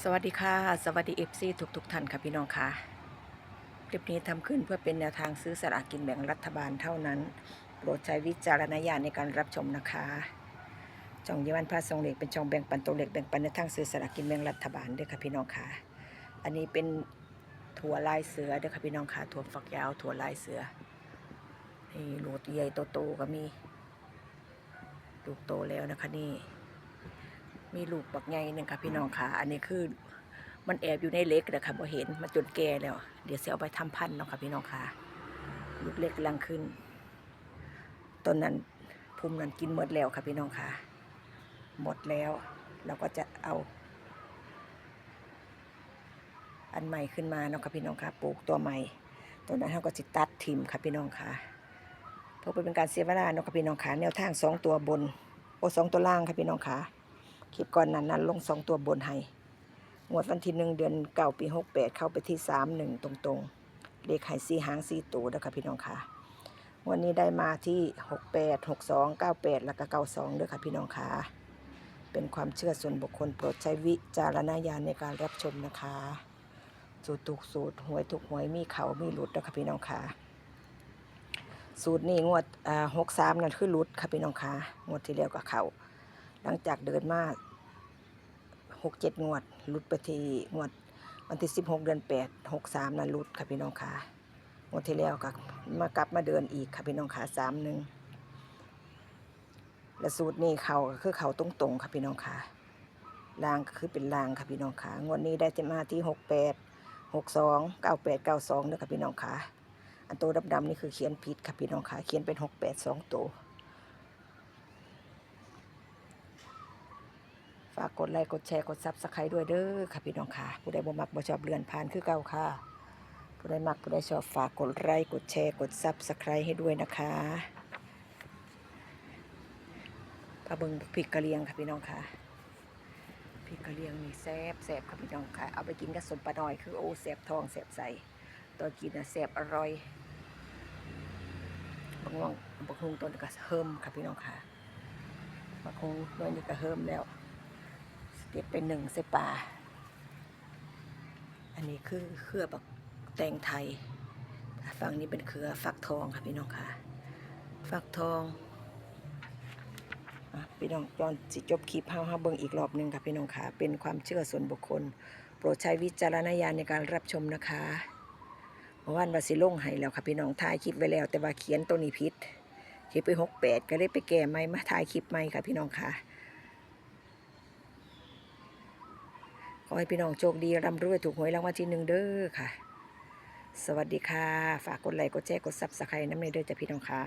สวัสดีค่ะ สวัสดีเอฟซีทุกทุกๆท่านค่ะพี่น้องค่ะ คลิปนี้ทำขึ้นเพื่อเป็นแนวทางซื้อสลากกินแบ่งรัฐบาลเท่านั้น โปรดใช้วิจารณญาณในการรับชมนะคะช่องเยาวันพาทรงเหล็กเป็นช่องแบ่งปันตัวเหล็กแบ่งปันในทางซื้อสลากกินแบ่งรัฐบาลด้วยค่ะพี่น้องค่ะ อันนี้เป็นถั่วลายเสือด้อค่ะพี่น้องค่ะ ถั่วฝักยาวถั่วลายเสือ นี่ลูกใหญ่โตๆก็มี ลูกโตแล้วนะคะนี่ มีลูกบักใหญ่หนึ่งค่ะพี่น้องค่ะ อันนี้คือมันแอบอยู่ในเล็กเลยค่ะพอเห็นมันจนแก่แล้ว เดี๋ยวจะเอาไปทำพันธุ์เนาะค่ะพี่น้องค่ะ ลูกเล็กกำลังขึ้น ต้นนั้นภูมินั้นกินหมดแล้วค่ะพี่น้องค่ะ หมดแล้ว เราก็จะเอา อันใหม่ขึ้นมาเนาะค่ะพี่น้องค่ะ ปลูกตัวใหม่ต้นนั้นเราก็จะตัดทิมค่ะพี่น้องค่ะเพื่อเป็นการเสียเวลาเนาะค่ะพี่น้องค่ะ แนวทางสองตัวบน โอสองตัวล่างค่ะพี่น้องค่ะ คลิปก่อนนั้นนั้นลงสองตัวบนให้งวดวันที่หนึ่งเดือนเก่าปีหกแปดเข้าไปที่สามหนึ่งตรงๆ เลขไห่สี่หางสี่ตัวนะคะพี่น้องค่ะ วันนี้ได้มาที่หกแปดหกสองเก้าแปดแล้วก็เก้าสองด้วยค่ะพี่น้องค่ะ เป็นความเชื่อส่วนบุคคลโปรดใช้วิจารณญาณในการรับชมนะคะ สูตรถูกสูตรหวยถูกหวยมีเขามีหลุดนะคะพี่น้องค่ะสูตรนี้งวดหกสามนั่นคือหลุดค่ะพี่น้องค่ะงวดที่แล้วก็เขา หลังจากเดินมาหกเจ็ดงวดหลุดไปทีงวดวันที่สิบหกเดือนแปดหกสามนั้นหลุดค่ะพี่น้องค่ะงวดที่แล้วก็มากลับมาเดินอีกค่ะพี่น้องค่ะสามหนึ่งและสูตรนี้เขาคือเขาตรงๆค่ะพี่น้องค่ะลางก็คือเป็นลางค่ะพี่น้องค่ะงวดนี้ได้จะมาที่หกแปดหกสองเก้าแปดเก้าสองนะค่ะพี่น้องค่ะอันตัวดำๆนี่คือเขียนผิดค่ะพี่น้องค่ะเขียนเป็นหกแปดสองตัว ฝากกดไลค์กดแชร์กดซับสไครต์ด้วยเด้อค่ะพี่น้องค่ะ ผู้ใดบ่มักบ่ชอบเลื่อนผ่านคือเก่าค่ะ ผู้ใดมักผู้ใดชอบฝากกดไลค์กดแชร์กดซับสไครต์ให้ด้วยนะคะพาเบิงพริกกะเหรียงค่ะพี่น้องค่ะพริกกะเหรียงนี่แซ่บแซ่บค่ะพี่น้องค่ะ เอาไปกินกับสมปลาน้อยคือโอ้แซ่บทองแซ่บใสตอนกินน่ะแซ่บอร่อยบางว่างบางฮุงต้นก็เฮิมค่ะพี่น้องค่ะบางฮุงน้อยนี่ก็เฮิมแล้ว เก็บไปหนึ่งใส่ปลาอันนี้คือเครือบักแตงไทย ฝั่งนี้เป็นเครือฟักทองค่ะพี่น้องค่ะ ฟักทองอะพี่น้องตอนสิจบคลิปเฮาเฮาเบิ่งอีกรอบหนึ่งค่ะพี่น้องค่ะ เป็นความเชื่อส่วนบุคคล โปรดใช้วิจารณญาณในการรับชมนะคะเมื่อวานวาสิลงให้แล้วค่ะพี่น้องถ่ายคลิปไว้แล้ว แต่ว่าเขียนตัวนี้ผิดคลิปไปหกแปดก็เลยไปแก้ใหม่มาถ่ายคลิปใหม่ค่ะพี่น้องค่ะ อให้พี่น้องโชคดีร่ำรวยถูกหวยรางวัลที่หนึ่งเด้อค่ะ สวัสดีค่ะ ฝากกดไลค์กดแชร์กดซับสไครต์น้ำในเด้อจ้ะพี่น้องค่ะ